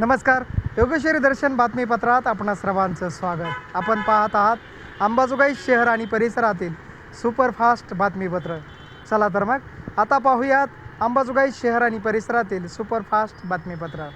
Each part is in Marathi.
नमस्कार. योगेश्वरी दर्शन बातमीपत्रात आपणा सर्वांचं स्वागत. आपण पाहत आहात अंबाजोगाई शहर आणि परिसरातील सुपरफास्ट बातमीपत्र. चला तर मग आता पाहूयात अंबाजोगाई शहर आणि परिसरातील सुपरफास्ट बातमीपत्र.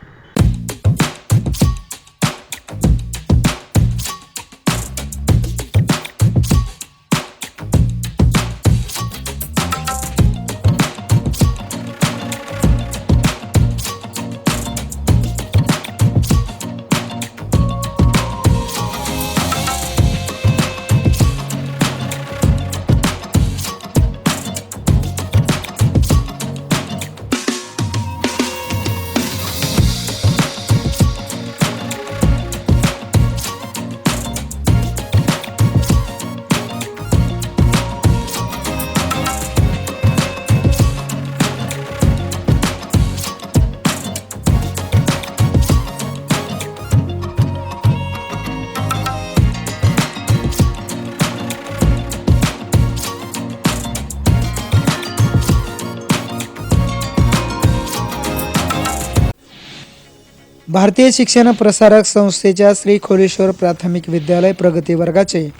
भारतीय शिक्षण प्रसारक संस्थेच्या श्री खोलेश्वर प्राथमिक विद्यालय प्रगती वर्गाचे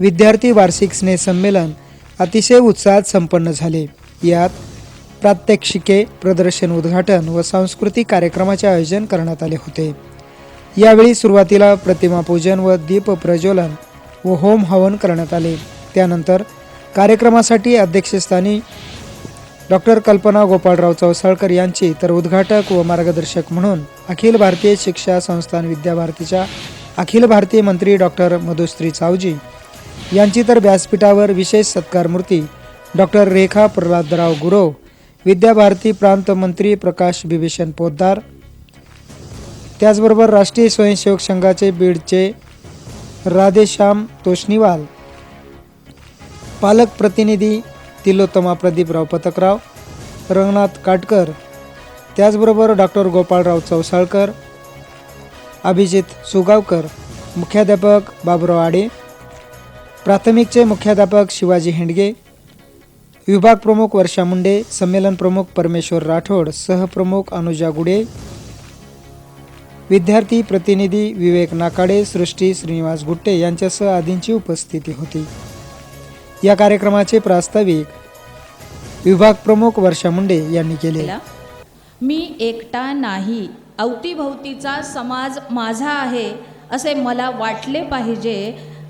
विद्यार्थी वार्षिक स्नेहसंमेलन अतिशय उत्साहात संपन्न झाले. यात प्रात्यक्षिके प्रदर्शन उद्घाटन व सांस्कृतिक कार्यक्रमाचे आयोजन करण्यात आले होते. यावेळी सुरुवातीला प्रतिमापूजन व दीप प्रज्वलन व होम हवन करण्यात आले. त्यानंतर कार्यक्रमासाठी अध्यक्षस्थानी डॉक्टर कल्पना गोपाळराव चौसाळकर यांची तर उद्घाटक व मार्गदर्शक म्हणून अखिल भारतीय शिक्षा संस्थान विद्याभारतीच्या अखिल भारतीय मंत्री डॉक्टर मधुश्री चावजी यांची तर व्यासपीठावर विशेष सत्कार मूर्ती डॉक्टर रेखा प्रल्हादराव गुरव विद्याभारती प्रांत मंत्री प्रकाश बिभीषण पोद्दार त्याचबरोबर राष्ट्रीय स्वयंसेवक संघाचे बीडचे राधेश्याम तोष्णीवाल पालक प्रतिनिधी तिलोत्तमा प्रदीपराव पथकराव रंगनाथ काटकर त्याचबरोबर डॉक्टर गोपाळराव चौसाळकर अभिजित सुगावकर मुख्याध्यापक बाबुराव आडे प्राथमिकचे मुख्याध्यापक शिवाजी हेंडगे विभाग प्रमुख वर्षा मुंडे संमेलन प्रमुख परमेश्वर राठोड सहप्रमुख अनुजा गुडे विद्यार्थी प्रतिनिधी विवेक नाकाडे सृष्टी श्रीनिवास गुट्टे यांच्यासह आदींची उपस्थिती होती. या कार्यक्रमाचे प्रास्ताविक विभाग प्रमुख वर्षा मुंडे यांनी केले. मी एकटा नाही. अवतीभवतीचा समाज माझा आहे असे मला वाटले पाहिजे.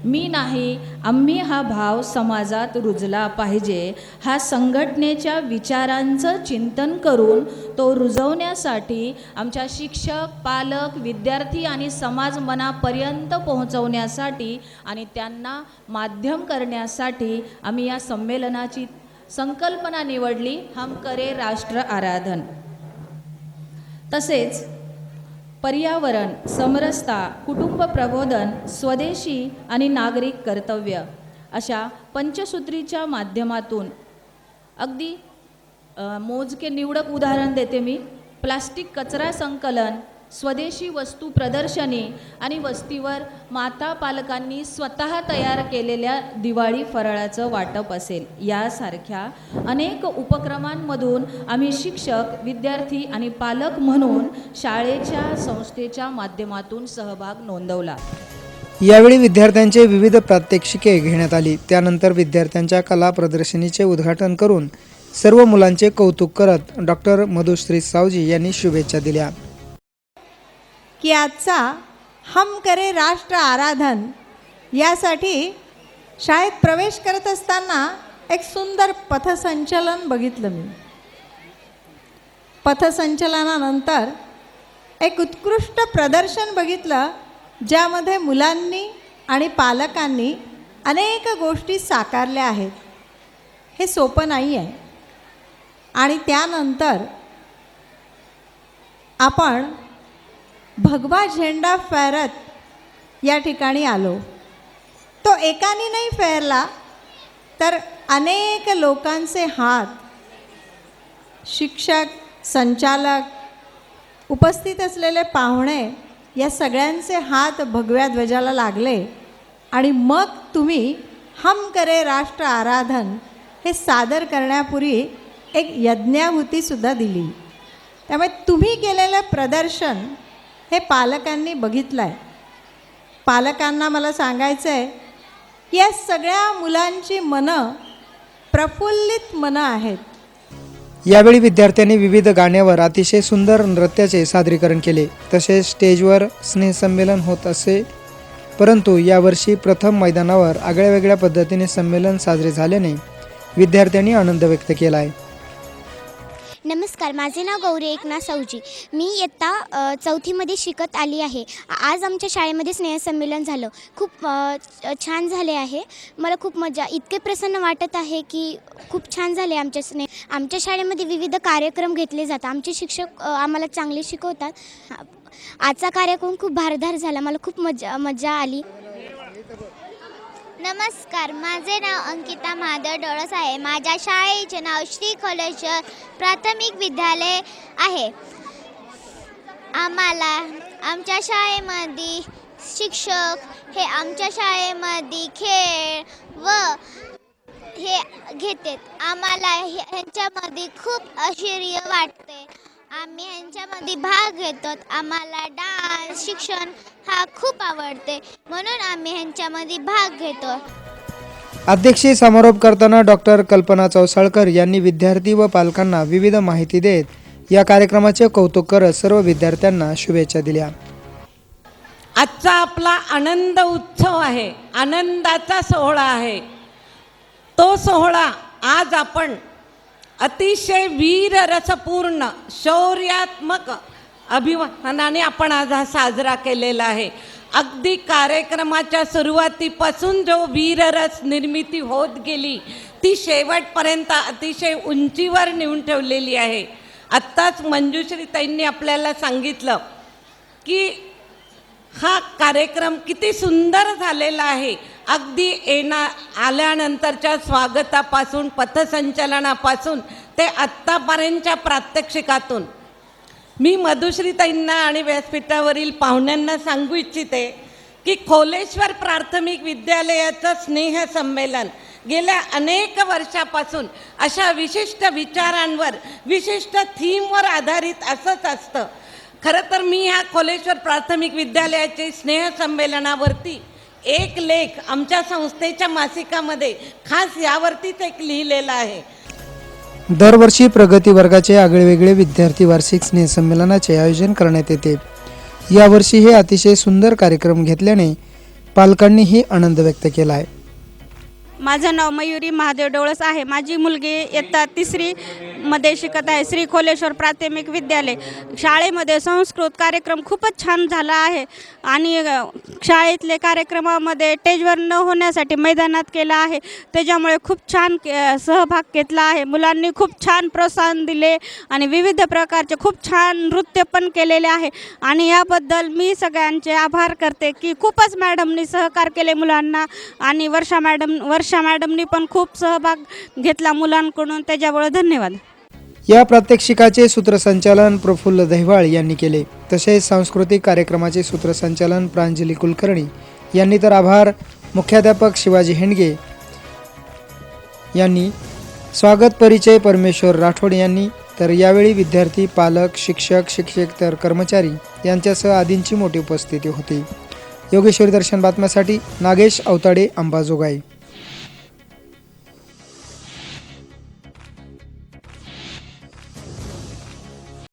मी नाही आम्ही हा भाव समाजात रुजला पाहिजे. हा संघटनेच्या विचारांचं चिंतन करून तो रुजवण्यासाठी आमच्या शिक्षक पालक विद्यार्थी आणि समाज मनापर्यंत पोहोचवण्यासाठी आणि त्यांना माध्यम करण्यासाठी आम्ही या संमेलनाची संकल्पना निवडली. हम करे राष्ट्र आराधन. तसेच पर्यावरण समरसता कुटुंब प्रबोधन स्वदेशी आणि नागरिक कर्तव्य अशा पंचसूत्रीच्या माध्यमातून. अगदी मोजके निवडक उदाहरण देते मी. प्लास्टिक कचरा संकलन स्वदेशी वस्तू प्रदर्शने आणि वस्तीवर माता पालकांनी स्वतः तयार केलेल्या दिवाळी फराळाचं वाटप असेल. यासारख्या अनेक उपक्रमांमधून आम्ही शिक्षक विद्यार्थी आणि पालक म्हणून शाळेच्या संस्थेच्या माध्यमातून सहभाग नोंदवला. यावेळी विद्यार्थ्यांचे विविध प्रात्यक्षिके घेण्यात आली. त्यानंतर विद्यार्थ्यांच्या कला प्रदर्शनीचे उद्घाटन करून सर्व मुलांचे कौतुक करत डॉक्टर मधुश्री सावजी यांनी शुभेच्छा दिल्या. की आजचा हम करे राष्ट्र आराधन यासाठी शाळेत प्रवेश करत असताना एक सुंदर पथसंचलन बघितलं मी. पथसंचलनानंतर एक उत्कृष्ट प्रदर्शन बघितलं ज्यामध्ये मुलांनी आणि पालकांनी अनेक गोष्टी साकारल्या आहेत. हे सोपं नाही आहे. आणि त्यानंतर आपण भगवा झेंडा फैरत या ठिकाणी आलो. तो एकाने नाही फेरला तर अनेक लोकांचे हात शिक्षक संचालक उपस्थित असलेले पाहुणे या सगळ्यांचे हात भगव्या ध्वजाला लागले आणि मग तुम्ही हम करे राष्ट्र आराधन हे सादर करण्यापूर्वी एक यज्ञाहुतीसुद्धा दिली. त्यामुळे तुम्ही केलेलं प्रदर्शन हे पालकांनी बघितलं आहे पालकांना मला सांगायचं आहे या सगळ्या मुलांची मनं प्रफुल्लित मनं आहेत. यावेळी विद्यार्थ्यांनी विविध गाण्यावर अतिशय सुंदर नृत्याचे सादरीकरण केले. तसेच स्टेजवर स्नेहसंमेलन होत असे परंतु यावर्षी प्रथम मैदानावर आगळ्या वेगळ्या पद्धतीने संमेलन साजरे झाल्याने विद्यार्थ्यांनी आनंद व्यक्त केला आहे नमस्कार माझे नाव गौरी एकनाथ सौजी. मी इयत्ता चौथीमध्ये शिकत आली आहे. आज आमच्या शाळेमध्ये स्नेहसंमेलन झालं. खूप छान झाले आहे. मला खूप मजा इतके प्रसन्न वाटत आहे की खूप छान झाले आमच्या स्नेह आमच्या शाळेमध्ये विविध कार्यक्रम घेतले जातात. आमचे शिक्षक आम्हाला चांगले शिकवतात. आजचा कार्यक्रम खूप भारदार झाला. मला खूप मजा मजा आली. नमस्कार माझे नाव अंकिता माधव डोळस आहे. माझ्या शाळेचे नाव श्री कॉलेज प्राथमिक विद्यालय आहे. आम्हाला आमच्या शाळेमध्ये शिक्षक हे आमच्या शाळेमध्ये खेळ व हे घेतात. आम्हाला हे- ह्यांच्यामध्ये खूप आश्चर्य वाटते. आम्ही ह्यांच्यामध्ये भाग घेतो आम्हाला डान्स शिक्षण हा खूप आवडते. म्हणून आम्ही ह्यांच्यामध्ये भाग घेतो. अध्यक्षीय समारोप करताना डॉक्टर कल्पना चौसाळकर यांनी विद्यार्थी व पालकांना विविध माहिती देत या कार्यक्रमाचे कौतुक करत सर्व विद्यार्थ्यांना शुभेच्छा दिल्या. आजचा आपला आनंद उत्सव आहे. आनंदाचा सोहळा आहे. तो सोहळा आज आपण अतिशय वीर रसपूर्ण शौर्यात्मक अभिमानाने आपण आज हा साजरा केलेला आहे. अगदी कार्यक्रमाच्या सुरुवातीपासून जो वीररस निर्मिती होत गेली ती शेवटपर्यंत अतिशय उंचीवर नेऊन ठेवलेली आहे. आत्ताच मंजुश्री ताईंनी आपल्याला सांगितलं की हा कार्यक्रम किती सुंदर झालेला आहे. अगदी येणा आल्यानंतरच्या स्वागतापासून पथसंचलनापासून ते आत्तापर्यंतच्या प्रात्यक्षिकातून. मी मधुश्रीताईंना आणि व्यासपीठावरील पाहुण्यांना सांगू इच्छिते की खोलेश्वर प्राथमिक विद्यालयाचं स्नेहसंमेलन गेल्या अनेक वर्षापासून अशा विशिष्ट विचारांवर विशिष्ट थीमवर आधारित असंच असतं. खरं तर मी ह्या खोलेश्वर प्राथमिक विद्यालयाचे स्नेहसंमेलनावरती एक लेख आमच्या संस्थेच्या मासिकामध्ये खास यावरतीच एक लिहिलेला आहे. दरवर्षी प्रगती वर्गाचे आगळेवेगळे विद्यार्थी वार्षिक स्नेहसंमेलनाचे आयोजन करण्यात येते. यावर्षी हे अतिशय सुंदर कार्यक्रम घेतल्याने पालकांनीही आनंद व्यक्त केला आहे. माझं नाव मयुरी महादेव डोळस आहे. माझी मुलगी इयत्ता तिसरी मध्ये शिकत आहे. श्री खोलेश्वर प्राथमिक विद्यालय. शाळेमध्ये संस्कृत कार्यक्रम खूपच छान झाला आहे. आणि शाळेतले कार्यक्रमामध्ये स्टेजवर न होण्यासाठी मैदानात केला आहे. त्याच्यामुळे खूप छान के- सहभाग घेतला आहे. मुलांनी खूप छान प्रोत्साहन दिले आणि विविध प्रकारचे खूप छान नृत्य पण केलेले आहे. आणि याबद्दल मी सगळ्यांचे आभार करते की खूपच मॅडमनी सहकार केले मुलांना. आणि वर्षा मॅडम वर्ष मॅडमनी पण खूप सहभाग घेतला मुलांकडून. त्याच्यामुळे धन्यवाद. या प्रात्यक्षिकाचे सूत्रसंचालन प्रफुल्ल दहिवाळ यांनी केले. तसेच सांस्कृतिक कार्यक्रमाचे सूत्रसंचालन प्रांजली कुलकर्णी यांनी तर आभार. मुख्याध्यापक शिवाजी हेंडगे यांनी. स्वागत परिचय परमेश्वर राठोड यांनी. तर यावेळी विद्यार्थी पालक शिक्षक शिक्षकेतर कर्मचारी यांच्यासह आदींची मोठी उपस्थिती होती. योगेश्वरी दर्शन बातम्यासाठी नागेश अवताडे अंबाजोगाई.